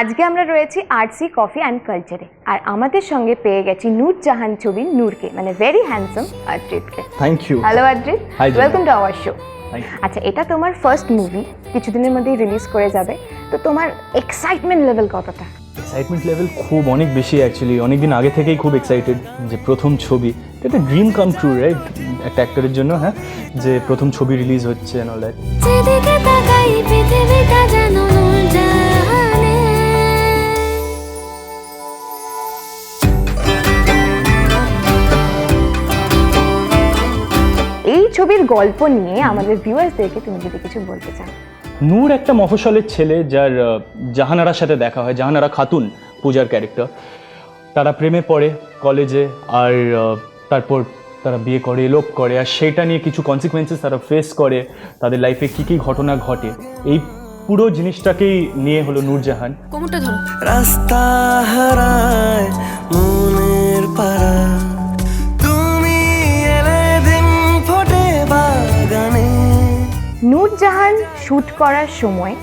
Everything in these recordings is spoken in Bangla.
আজকে আমরা রয়েছি আর্টসি কফি অ্যান্ড কালচারে আর আমাদের সঙ্গে পেয়ে গেছি নূর জাহান ছবির নূরকে মানে very handsome আদ্রিতকে thank you hello Adrit welcome to our show আচ্ছা এটা তোমার ফার্স্ট মুভি কিছুদিনের মধ্যেই রিলিজ করে যাবে। তো তোমার এক্সাইটমেন্ট লেভেল কতটা? এক্সাইটমেন্ট লেভেল খুব অনেক বেশি অ্যাকচুয়ালি অনেক দিন আগে থেকেই খুব এক্সাইটেড যে প্রথম ছবি। এটা ড্রিম কাম ট্রু রাইট একটা অ্যাক্টরের জন্য হ্যাঁ? যে প্রথম ছবি রিলিজ হচ্ছে অ্যান্ড অল দ্যাট ছবির গল্প নিয়ে আমাদের ভিউয়ার্সদেরকে তুমি যদি কিছু বলতে চাও। নূর একটা মফস্বলের ছেলে যার জাহানারার সাথে দেখা হয় জাহানারা খাতুন পূজার ক্যারেক্টার তারা প্রেমে পড়ে কলেজে আর তারপর তারা বিয়ে করে এলোপ করে আর সেটা নিয়ে কিছু কনসিকুয়েন্সেস তারা ফেস করে তাদের লাইফে কী কী ঘটনা ঘটে। এই পুরো জিনিসটাকেই নিয়ে হলো নূরজাহান। কোমরটা ধরো। রাস্তা হারায়। নূর জাহান শ্যুট করার সময়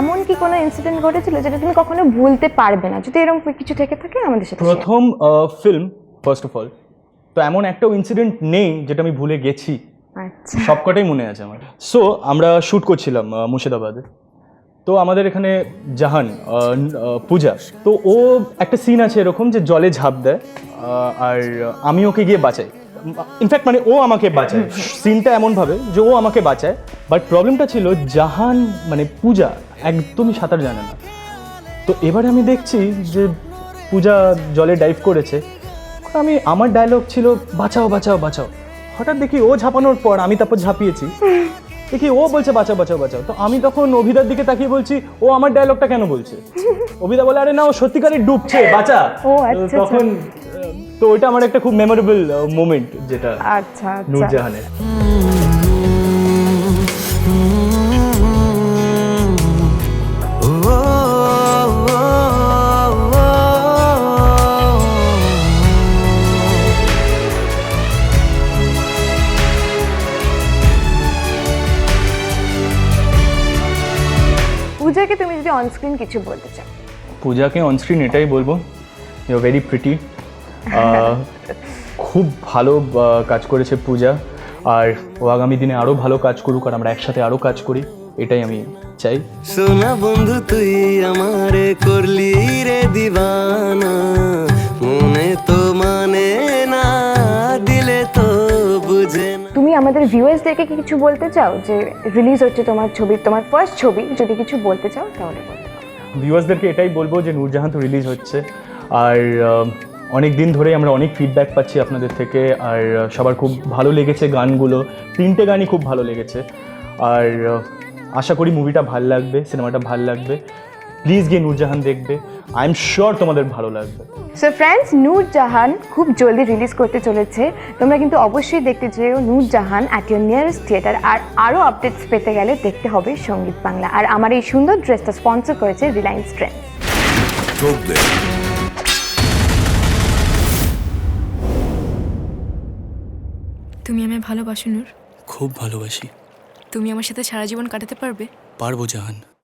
এমন কি কোনো ইনসিডেন্ট ঘটেছিল যেটা তুমি কখনো ভুলতে পারবে না? যদি এরকম কিছু থেকে থাকে আমাদের সাথে প্রথম ফিল্ম ফার্স্ট অফ অল তো এমন একটাও ইনসিডেন্ট নেই যেটা আমি ভুলে গেছি। আচ্ছা। সবকটাই মনে আছে আমার। সো আমরা শ্যুট করছিলাম মুর্শিদাবাদে। তো আমাদের এখানে জাহান পূজা তো ও একটা সিন আছে এরকম যে জলে ঝাঁপ দেয় আর আমি ওকে গিয়ে বাঁচাই। ইনফ্যাক্ট মানে ও আমাকে বাঁচায়। সিনটা এমনভাবে যে ও আমাকে বাঁচায় বাট প্রবলেমটা ছিল জাহান মানে পূজা একদমই সাঁতার জানে না। তো এবারে আমি দেখছি যে পূজা জলে ডাইভ করেছে। আমি আমার ডায়লগ ছিল বাঁচাও বাঁচাও বাঁচাও। হঠাৎ দেখি ও ঝাঁপানোর পর আমি তারপর ঝাঁপিয়েছি। দেখি ও বলছে বাঁচাও বাঁচাও বাঁচাও। তো আমি তখন অভিদার দিকে তাকিয়ে বলছি ও আমার ডায়লগটা কেন বলছে? অভিদা বলে আরে না ও সত্যিকারের ডুবছে বাঁচা। আচ্ছা, তখন আহ, তো ওইটা আমার একটা খুব মেমোরেবল মোমেন্ট যেটা আচ্ছা আচ্ছা। নূরজাহানের। ও, ও, ও, ও, পূজাকে তুমি যদি অনস্ক্রিন কিছু বলতে চাও। পূজাকে অনস্ক্রিন এটাই বলব। ইউ ভেরি প্রিটি খুব ভালো কাজ করেছে পূজা। আর ও আগামী দিনে আরও ভালো কাজ করুক আর আমরা একসাথে আরও কাজ করি এটাই আমি চাই। সোনা বন্ধু তুই আমারে করলি রে দিবানা। মনে তো মানে না দিলে তো বুঝে তুমি আমাদের ভিউয়ার্সদেরকে কি কিছু বলতে চাও? যে রিলিজ হচ্ছে তোমার ছবি তোমার ফার্স্ট ছবি যদি কিছু বলতে চাও তাহলে বলো। ভিউয়ার্সদেরকে এটাই বলব যে নূরজাহান তো রিলিজ হচ্ছে। আর অনেক দিন ধরে আমরা অনেক ফিডব্যাক পাচ্ছি আপনাদের থেকে আর সবার খুব ভালো লেগেছে গানগুলো। তিনটে গানই খুব ভালো লেগেছে। আর আশা করি মুভিটা ভালো লাগবে সিনেমাটা ভালো লাগবে। প্লিজ গিয়ে নূরজাহান দেখবে। আই এম শিওর তোমাদের ভালো লাগবে। সো ফ্রেন্ডস নূর জাহান খুব জলদি রিলিজ করতে চলেছে। তোমরা কিন্তু অবশ্যই দেখতে চেয়েও Noor Jahan at your nearest theatre আর আরও আপডেটস পেতে গেলে দেখতে হবে সংগীত বাংলা। আর আমার এই সুন্দর ড্রেসটা স্পন্সর করেছে রিলায়েন্স ট্রেন্ড তুমি আমায় ভালোবাসো নূর। খুব ভালোবাসি। তুমি আমার সাথে সারা জীবন কাটাতে পারবে? পারব জাহান।